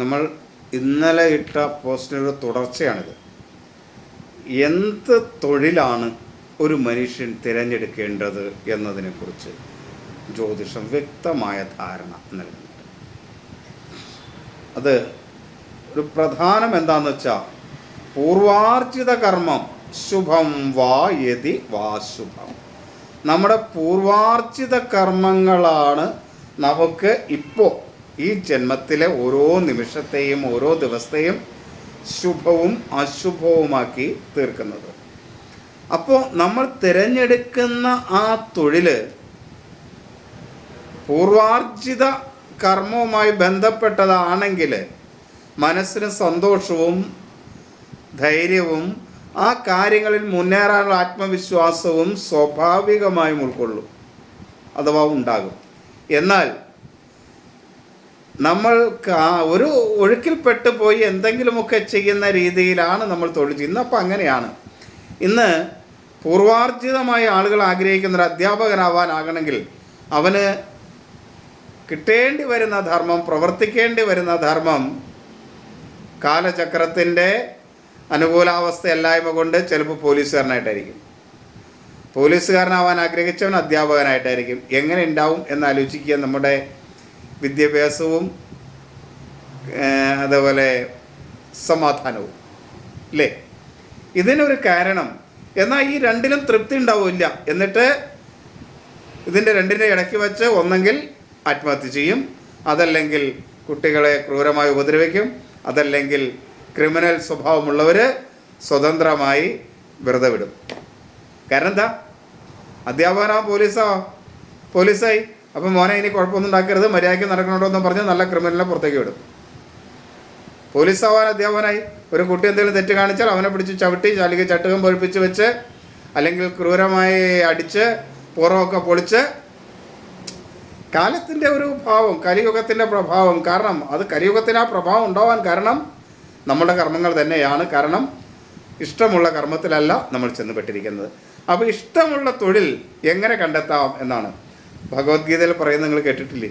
നമ്മൾ ഇന്നലെ ഇട്ട പോസ്റ്റിനൊരു തുടർച്ചയാണിത്. എന്ത് തൊഴിലാണ് ഒരു മനുഷ്യൻ തിരഞ്ഞെടുക്കേണ്ടത് എന്നതിനെക്കുറിച്ച് ജ്യോതിഷം വ്യക്തമായ ധാരണ നൽകുന്നുണ്ട്. അത് ഒരു പ്രധാനം എന്താണെന്ന് വെച്ചാൽ പൂർവാർജിത കർമ്മം ശുഭം വാ യതി വാ ശുഭം. നമ്മുടെ പൂർവാർജിത കർമ്മങ്ങളാണ് നമുക്ക് ഇപ്പോൾ ഈ ജന്മത്തിലെ ഓരോ നിമിഷത്തെയും ഓരോ ദിവസത്തെയും ശുഭവും അശുഭവുമാക്കി തീർക്കുന്നത്. അപ്പോൾ നമ്മൾ തിരഞ്ഞെടുക്കുന്ന ആ തൊഴിൽ പൂർവാർജിത കർമ്മവുമായി ബന്ധപ്പെട്ടതാണെങ്കിൽ മനസ്സിന് സന്തോഷവും ധൈര്യവും ആ കാര്യങ്ങളിൽ മുന്നേറാനുള്ള ആത്മവിശ്വാസവും സ്വാഭാവികമായും ഉൾക്കൊള്ളും. അഥവാ ഉണ്ടാകും. എന്നാൽ നമ്മൾ കാ- ഒരു ഒഴുക്കിൽപ്പെട്ട് പോയി എന്തെങ്കിലുമൊക്കെ ചെയ്യുന്ന രീതിയിലാണ് നമ്മൾ തൊഴിൽ ചെയ്യുന്നത്. അപ്പം അങ്ങനെയാണ്. ഇന്ന് പൂർവാർജിതമായ ആളുകൾ ആഗ്രഹിക്കുന്ന ഒരു അധ്യാപകനാവാനാകണമെങ്കിൽ അവന് കിട്ടേണ്ടി വരുന്ന ധർമ്മം പ്രവർത്തിക്കേണ്ടി വരുന്ന ധർമ്മം കാലചക്രത്തിന്റെ അനുകൂലാവസ്ഥയല്ലായ്മ കൊണ്ട് ചിലപ്പോൾ പോലീസുകാരനായിട്ടായിരിക്കും. പോലീസുകാരനാവാൻ ആഗ്രഹിച്ചവൻ അധ്യാപകനായിട്ടായിരിക്കും. എങ്ങനെ ഉണ്ടാവും എന്ന് ആലോചിക്കുക. നമ്മുടെ വിദ്യാഭ്യാസവും അതേപോലെ സമാധാനവും അല്ലേ ഇതിനൊരു കാരണം എന്നാൽ ഈ രണ്ടിലും തൃപ്തി ഉണ്ടാവില്ല. എന്നിട്ട് ഇതിന്റെ രണ്ടിന്റെ ഇടയ്ക്ക് വെച്ച് ഒന്നെങ്കിൽ ആത്മഹത്യ ചെയ്യും അതല്ലെങ്കിൽ കുട്ടികളെ ക്രൂരമായി ഉപദ്രവിക്കും അതല്ലെങ്കിൽ ക്രിമിനൽ സ്വഭാവമുള്ളവർ സ്വതന്ത്രമായി വെറുതെ വിടും. കാരണം എന്താ? അധ്യാപകനാ പോലീസോ? പോലീസായി? അപ്പം മോനെ ഇനി കുഴപ്പമൊന്നും ഉണ്ടാക്കരുത്. മര്യാദയ്ക്ക് നടക്കണോ എന്ന് പറഞ്ഞ് നല്ല ക്രിമിനലിനെ പുറത്തേക്ക് വിടും. പോലീസ് ആവാൻ അധ്യാപകനായി ഒരു കുട്ടി എന്തെങ്കിലും തെറ്റ് കാണിച്ചാൽ അവനെ പിടിച്ച് ചവിട്ടി അല്ലെങ്കിൽ ചട്ടുകം പൊഴിപ്പിച്ച് വെച്ച് അല്ലെങ്കിൽ ക്രൂരമായി അടിച്ച് പുറമൊക്കെ പൊളിച്ച്. കാലത്തിന്റെ ഒരു ഭാവം കലിയുഗത്തിന്റെ പ്രഭാവം കാരണം അത് കലിയുഗത്തിന് ആ പ്രഭാവം ഉണ്ടാവാൻ കാരണം നമ്മുടെ കർമ്മങ്ങൾ തന്നെയാണ്. കാരണം ഇഷ്ടമുള്ള കർമ്മത്തിലല്ല നമ്മൾ ചെന്നുപെട്ടിരിക്കുന്നത്. അപ്പോൾ ഇഷ്ടമുള്ള തൊഴിൽ എങ്ങനെ കണ്ടെത്താം എന്നാണ്. ഭഗവത്ഗീതയിൽ പറയുന്നത് നിങ്ങൾ കേട്ടിട്ടില്ലേ?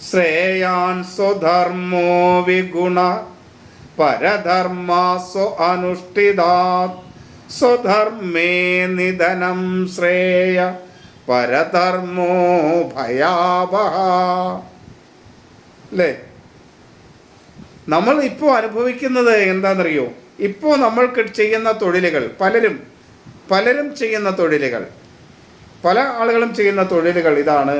ശ്രേയാൻ സ്വധർമ്മോ വിഗുണ പരധർമ്മ സ്വ അനുഷ്ഠിതാത് സ്വധർമ്മേ നിധനം ശ്രേയ പരധർമ്മോ ഭയാവഹ അല്ലേ? നമ്മൾ ഇപ്പോൾ അനുഭവിക്കുന്നത് എന്താണെന്നറിയോ ഇപ്പോൾ നമ്മൾക്ക് ചെയ്യുന്ന തൊഴിലുകൾ പലരും പലരും ചെയ്യുന്ന തൊഴിലുകൾ പല ആളുകളും ചെയ്യുന്ന തൊഴിലുകൾ ഇതാണ്.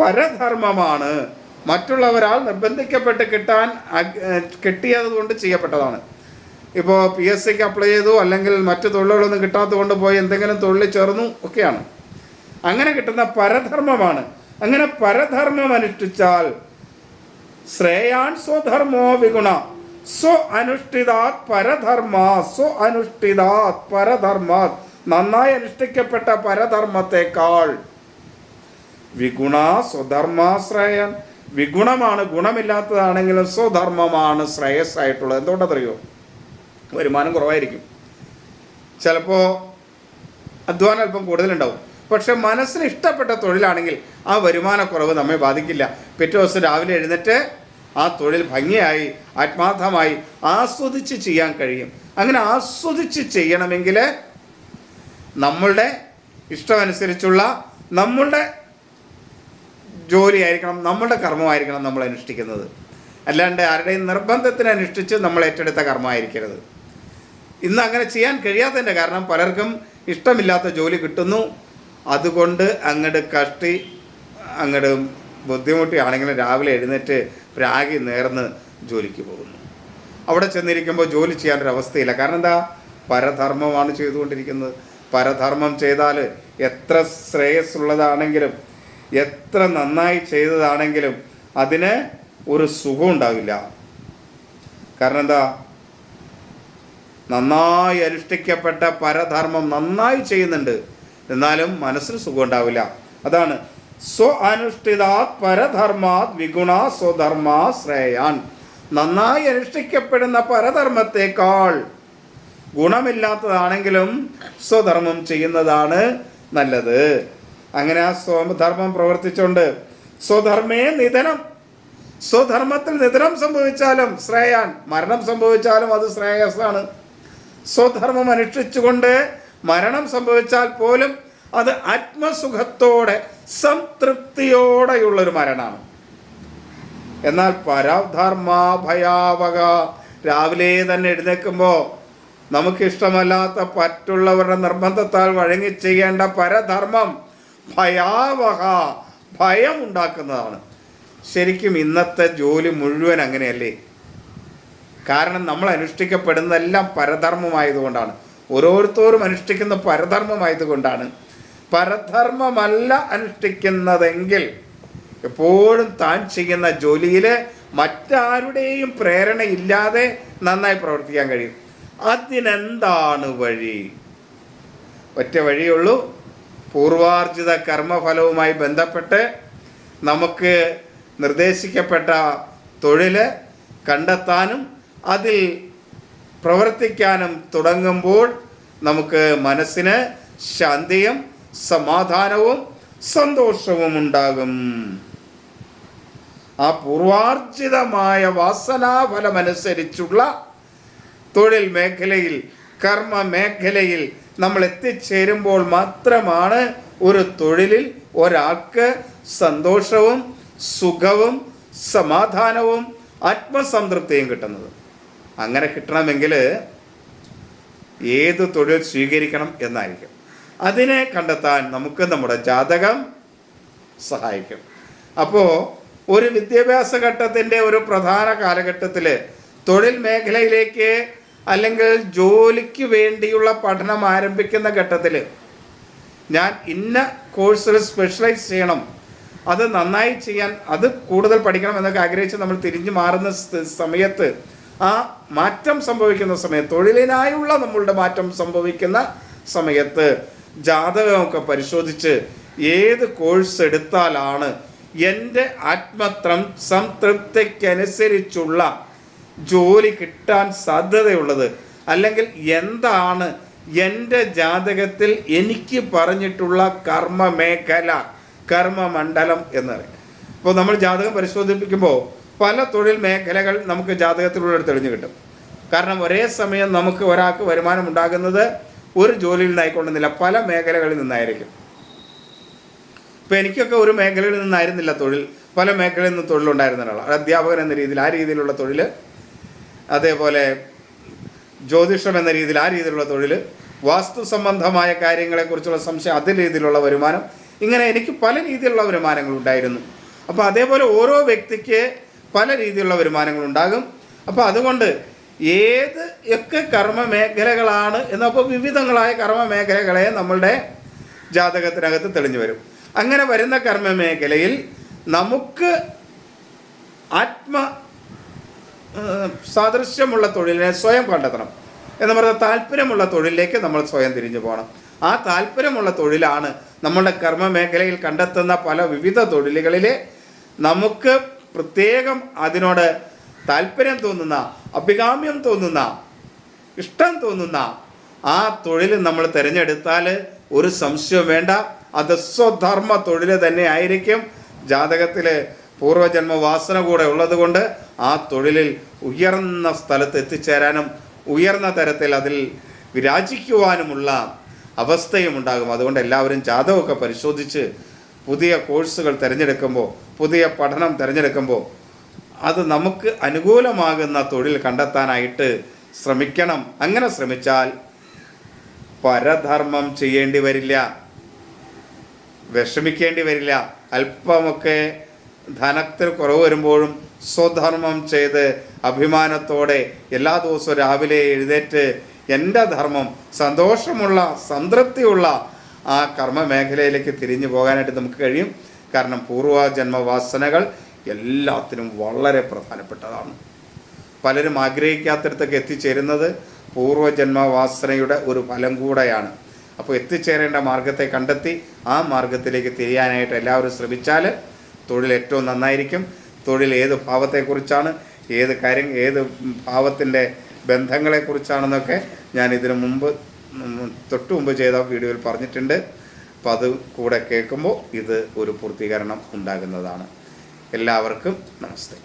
പരധർമ്മമാണ്. മറ്റുള്ളവരാൽ നിർബന്ധിക്കപ്പെട്ട് കിട്ടാൻ കിട്ടിയതുകൊണ്ട് കിട്ടിയത് കൊണ്ട് ചെയ്യപ്പെട്ടതാണ്. ഇപ്പോൾ പി എസ് സിക്ക് അപ്ലൈ ചെയ്തു അല്ലെങ്കിൽ മറ്റു തൊഴിലുകളൊന്നും കിട്ടാത്തത് കൊണ്ട് പോയി എന്തെങ്കിലും തൊഴിൽ ചേർന്നു ഒക്കെയാണ്. അങ്ങനെ കിട്ടുന്ന പരധർമ്മമാണ്. അങ്ങനെ പരധർമ്മം അനുഷ്ഠിച്ചാൽ ശ്രേയാൻ സ്വധർമ്മോ വിഗുണ. സ്വ അനുഷ്ഠിതാത് പരധർമ്മ സ്വ പരധർമാത്. നന്നായി അനുഷ്ഠിക്കപ്പെട്ട പരധർമ്മത്തെക്കാൾ വിഗുണ സ്വധർമാശ്രയൻ. വിഗുണമാണ് ഗുണമില്ലാത്തതാണെങ്കിലും സ്വധർമ്മമാണ് ശ്രേയസ്സായിട്ടുള്ളത്. എന്തുകൊണ്ടറിയോ വരുമാനം കുറവായിരിക്കും. ചിലപ്പോൾ അധ്വാനം അല്പം കൂടുതലുണ്ടാവും. പക്ഷെ മനസ്സിന് ഇഷ്ടപ്പെട്ട തൊഴിലാണെങ്കിൽ ആ വരുമാനക്കുറവ് നമ്മെ ബാധിക്കില്ല. പിറ്റേ ദിവസം രാവിലെ എഴുന്നേറ്റ് ആ തൊഴിൽ ഭംഗിയായി ആത്മാർത്ഥമായി ആസ്വദിച്ച് ചെയ്യാൻ കഴിയും. അങ്ങനെ ആസ്വദിച്ച് ചെയ്യണമെങ്കിൽ നമ്മളുടെ ഇഷ്ടമനുസരിച്ചുള്ള നമ്മളുടെ ജോലിയായിരിക്കണം നമ്മളുടെ കർമ്മമായിരിക്കണം നമ്മൾ അനുഷ്ഠിക്കുന്നത്. അല്ലാണ്ട് ആരുടെയും നിർബന്ധത്തിന് അനുഷ്ഠിച്ച് നമ്മൾ ഏറ്റെടുത്ത കർമ്മമായിരിക്കരുത്. ഇന്ന് അങ്ങനെ ചെയ്യാൻ കഴിയാത്തതിന്റെ കാരണം പലർക്കും ഇഷ്ടമില്ലാത്ത ജോലി കിട്ടുന്നു. അതുകൊണ്ട് അങ്ങോട്ട് കഷ്ടി അങ്ങോട്ട് ബുദ്ധിമുട്ടിയാണെങ്കിലും രാവിലെ എഴുന്നേറ്റ് പ്രാഗി നേർന്ന് ജോലിക്ക് പോകുന്നു. അവിടെ ചെന്നിരിക്കുമ്പോൾ ജോലി ചെയ്യാനൊരു അവസ്ഥയില്ല കാരണം എന്താ? പരധർമ്മമാണ് ചെയ്തുകൊണ്ടിരിക്കുന്നത്. പരധർമ്മം ചെയ്താൽ എത്ര ശ്രേയസ്സുള്ളതാണെങ്കിലും എത്ര നന്നായി ചെയ്തതാണെങ്കിലും അതിന് ഒരു സുഖം ഉണ്ടാവില്ല. കാരണം എന്താ? നന്നായി അനുഷ്ഠിക്കപ്പെട്ട പരധർമ്മം നന്നായി ചെയ്യുന്നുണ്ട്. എന്നാലും മനസ്സിന് സുഖം ഉണ്ടാവില്ല. അതാണ് സ്വ അനുഷ്ഠിതാത് പരധർമാത് വിഗുണ സ്വധർമാ ശ്രേയാൻ. നന്നായി അനുഷ്ഠിക്കപ്പെടുന്ന പരധർമ്മത്തെക്കാൾ ഗുണമില്ലാത്തതാണെങ്കിലും സ്വധർമ്മം ചെയ്യുന്നതാണ് നല്ലത്. അങ്ങനെ ആ സ്വധർമ്മം പ്രവർത്തിച്ചുകൊണ്ട് സ്വധർമ്മേ നിധനം. സ്വധർമ്മത്തിൽ നിധനം സംഭവിച്ചാലും ശ്രേയാൻ മരണം സംഭവിച്ചാലും അത് ശ്രേയസ്സാണ്. സ്വധർമ്മം അനുഷ്ഠിച്ചുകൊണ്ട് മരണം സംഭവിച്ചാൽ പോലും അത് ആത്മസുഖത്തോടെ സംതൃപ്തിയോടെയുള്ളൊരു മരണമാണ്. എന്നാൽ പരധർമ്മ ഭയാവക രാവിലെ തന്നെ എഴുന്നേൽക്കുമ്പോൾ നമുക്കിഷ്ടമല്ലാത്ത പറ്റുള്ളവരുടെ നിർബന്ധത്താൽ വഴങ്ങി ചെയ്യേണ്ട പരധർമ്മം ഭയാവഹ ഭയം ഉണ്ടാക്കുന്നതാണ് ശരിക്കും ഇന്നത്തെ ജോലി മുഴുവൻ അങ്ങനെയല്ലേ? കാരണം നമ്മൾ അനുഷ്ഠിക്കപ്പെടുന്നതെല്ലാം പരധർമ്മമായതുകൊണ്ടാണ് ഓരോരുത്തരും അനുഷ്ഠിക്കുന്ന പരധർമ്മമായതുകൊണ്ടാണ് പരധർമ്മമല്ല അനുഷ്ഠിക്കുന്നതെങ്കിൽ എപ്പോഴും താൻ ചെയ്യുന്ന ജോലിയിൽ മറ്റാരുടെയും പ്രേരണയില്ലാതെ നന്നായി പ്രവർത്തിക്കാൻ കഴിയും. അതിനെന്താണ് വഴി? ഒറ്റ വഴിയുള്ളൂ. പൂർവാർജിത കർമ്മഫലവുമായി ബന്ധപ്പെട്ട് നമുക്ക് നിർദ്ദേശിക്കപ്പെട്ട തൊഴിൽ കണ്ടെത്താനും അതിൽ പ്രവർത്തിക്കാനും തുടങ്ങുമ്പോൾ നമുക്ക് മനസ്സിന് ശാന്തിയും സമാധാനവും സന്തോഷവും ഉണ്ടാകും. ആ പൂർവാർജിതമായ വാസനാഫലമനുസരിച്ചുള്ള തൊഴിൽ മേഖലയിൽ കർമ്മ മേഖലയിൽ നമ്മൾ എത്തിച്ചേരുമ്പോൾ മാത്രമാണ് ഒരു തൊഴിലിൽ ഒരാൾക്ക് സന്തോഷവും സുഖവും സമാധാനവും ആത്മസംതൃപ്തിയും കിട്ടുന്നത്. അങ്ങനെ കിട്ടണമെങ്കിൽ ഏത് തൊഴിൽ സ്വീകരിക്കണം എന്നായിരിക്കും. അതിനെ കണ്ടെത്താൻ നമുക്ക് നമ്മുടെ ജാതകം സഹായിക്കും. അപ്പോൾ ഒരു വിദ്യാഭ്യാസ ഘട്ടത്തിന്റെ ഒരു പ്രധാന കാലഘട്ടത്തിൽ തൊഴിൽ മേഖലയിലേക്ക് അല്ലെങ്കിൽ ജോലിക്ക് വേണ്ടിയുള്ള പഠനം ആരംഭിക്കുന്ന ഘട്ടത്തിൽ ഞാൻ ഇന്ന കോഴ്സിൽ സ്പെഷ്യലൈസ് ചെയ്യണം. അത് നന്നായി ചെയ്യാൻ അത് കൂടുതൽ പഠിക്കണം എന്നൊക്കെ ആഗ്രഹിച്ച് നമ്മൾ തിരിഞ്ഞു മാറുന്ന സമയത്ത് ആ മാറ്റം സംഭവിക്കുന്ന സമയത്ത് തൊഴിലിനായുള്ള നമ്മളുടെ മാറ്റം സംഭവിക്കുന്ന സമയത്ത് ജാതകമൊക്കെ പരിശോധിച്ച് ഏത് കോഴ്സ് എടുത്താലാണ് എന്റെ ആത്മത്രം സംതൃപ്തിക്കനുസരിച്ചുള്ള ജോലി കിട്ടാൻ സാധ്യതയുള്ളത്? അല്ലെങ്കിൽ എന്താണ് എന്റെ ജാതകത്തിൽ എനിക്ക് പറഞ്ഞിട്ടുള്ള കർമ്മ മേഖല കർമ്മമണ്ഡലം പറയും. അപ്പോൾ നമ്മൾ ജാതകം പരിശോധിപ്പിക്കുമ്പോൾ പല തൊഴിൽ മേഖലകൾ നമുക്ക് ജാതകത്തിലൂടെ തെളിഞ്ഞു കിട്ടും. കാരണം ഒരേ സമയം നമുക്ക് ഒരാൾക്ക് വരുമാനം ഉണ്ടാകുന്നത് ഒരു ജോലിയിൽ നിന്നായിക്കൊള്ളുന്നില്ല പല മേഖലകളിൽ നിന്നായിരിക്കും. ഇപ്പോൾ എനിക്കൊക്കെ ഒരു മേഖലയിൽ നിന്നായിരുന്നില്ല തൊഴിൽ പല മേഖലയിൽ നിന്ന് തൊഴിലുണ്ടായിരുന്ന ഒരാളാണ് അധ്യാപകൻ എന്ന രീതിയിൽ ആ രീതിയിലുള്ള തൊഴിൽ അതേപോലെ ജ്യോതിഷം എന്ന രീതിയിൽ ആ രീതിയിലുള്ള തൊഴിൽ വാസ്തു സംബന്ധമായ കാര്യങ്ങളെക്കുറിച്ചുള്ള സംശയം അതേ രീതിയിലുള്ള വരുമാനം ഇങ്ങനെ എനിക്ക് പല രീതിയിലുള്ള വരുമാനങ്ങൾ ഉണ്ടായിരുന്നു. അപ്പോൾ അതേപോലെ ഓരോ വ്യക്തിക്ക് പല രീതിയിലുള്ള വരുമാനങ്ങളുണ്ടാകും അപ്പോൾ അതുകൊണ്ട് ഏത് ഒക്കെ കർമ്മ മേഖലകളാണ് എന്നപ്പോൾ വിവിധങ്ങളായ കർമ്മ മേഖലകളെ നമ്മളുടെ ജാതകത്തിനകത്ത് തെളിഞ്ഞു വരും. അങ്ങനെ വരുന്ന കർമ്മ മേഖലയിൽ നമുക്ക് ആത്മ സാദൃശ്യമുള്ള തൊഴിലിനെ സ്വയം കണ്ടെത്തണം എന്ന് പറഞ്ഞാൽ താല്പര്യമുള്ള തൊഴിലിലേക്ക് നമ്മൾ സ്വയം തിരിഞ്ഞു പോകണം. ആ താല്പര്യമുള്ള തൊഴിലാണ് നമ്മുടെ കർമ്മ മേഖലയിൽ കണ്ടെത്തുന്ന പല വിവിധ തൊഴിലുകളിൽ നമുക്ക് പ്രത്യേകം അതിനോട് താല്പര്യം തോന്നുന്ന അഭികാമ്യം തോന്നുന്ന ഇഷ്ടം തോന്നുന്ന ആ തൊഴിൽ നമ്മൾ തിരഞ്ഞെടുത്താൽ ഒരു സംശയവും വേണ്ട. അത് സ്വധർമ്മ തൊഴിൽ തന്നെ ആയിരിക്കും. ജാതകത്തിൽ പൂർവജന്മ വാസന കൂടെ ഉള്ളതുകൊണ്ട് ആ തൊഴിലിൽ ഉയർന്ന സ്ഥലത്ത് എത്തിച്ചേരാനും ഉയർന്ന തരത്തിൽ അതിൽ വിരാജിക്കുവാനുമുള്ള അവസ്ഥയും ഉണ്ടാകും. അതുകൊണ്ട് എല്ലാവരും ജാതകമൊക്കെ പരിശോധിച്ച് പുതിയ കോഴ്സുകൾ തിരഞ്ഞെടുക്കുമ്പോൾ പുതിയ പഠനം തിരഞ്ഞെടുക്കുമ്പോൾ അത് നമുക്ക് അനുകൂലമാകുന്ന തൊഴിൽ കണ്ടെത്താനായിട്ട് ശ്രമിക്കണം. അങ്ങനെ ശ്രമിച്ചാൽ പരധർമ്മം ചെയ്യേണ്ടി വരില്ല. വിഷമിക്കേണ്ടി വരില്ല. അല്പമൊക്കെ ധനത്തിൽ കുറവ് വരുമ്പോഴും സ്വധർമ്മം ചെയ്ത് അഭിമാനത്തോടെ എല്ലാ ദിവസവും രാവിലെ എഴുന്നേറ്റ് എന്റെ ധർമ്മം സന്തോഷമുള്ള സംതൃപ്തിയുള്ള ആ കർമ്മ മേഖലയിലേക്ക് തിരിഞ്ഞു പോകാനായിട്ട് നമുക്ക് കഴിയും. കാരണം പൂർവജന്മവാസനകൾ എല്ലാത്തിനും വളരെ പ്രധാനപ്പെട്ടതാണ്. പലരും ആഗ്രഹിക്കാത്തടത്തൊക്കെ എത്തിച്ചേരുന്നത് പൂർവജന്മവാസനയുടെ ഒരു ഫലം കൂടെയാണ്. അപ്പോൾ എത്തിച്ചേരേണ്ട മാർഗത്തെ കണ്ടെത്തി ആ മാർഗത്തിലേക്ക് തിരിയാനായിട്ട് എല്ലാവരും ശ്രമിച്ചാൽ തൊഴിൽ ഏറ്റവും നന്നായിരിക്കും. തൊഴിൽ ഏത് ഭാവത്തെക്കുറിച്ചാണ് ഏത് കാര്യം ഏത് ഭാവത്തിന്റെ ബന്ധങ്ങളെക്കുറിച്ചാണെന്നൊക്കെ ഞാൻ ഇതിനു മുമ്പ് തൊട്ടു മുമ്പ് ചെയ്ത വീഡിയോയിൽ പറഞ്ഞിട്ടുണ്ട്. അപ്പോൾ അത് കൂടെ കേൾക്കുമ്പോൾ ഇത് ഒരു പൂർത്തീകരണം ഉണ്ടാകുന്നതാണ്. എല്ലാവർക്കും നമസ്തേ.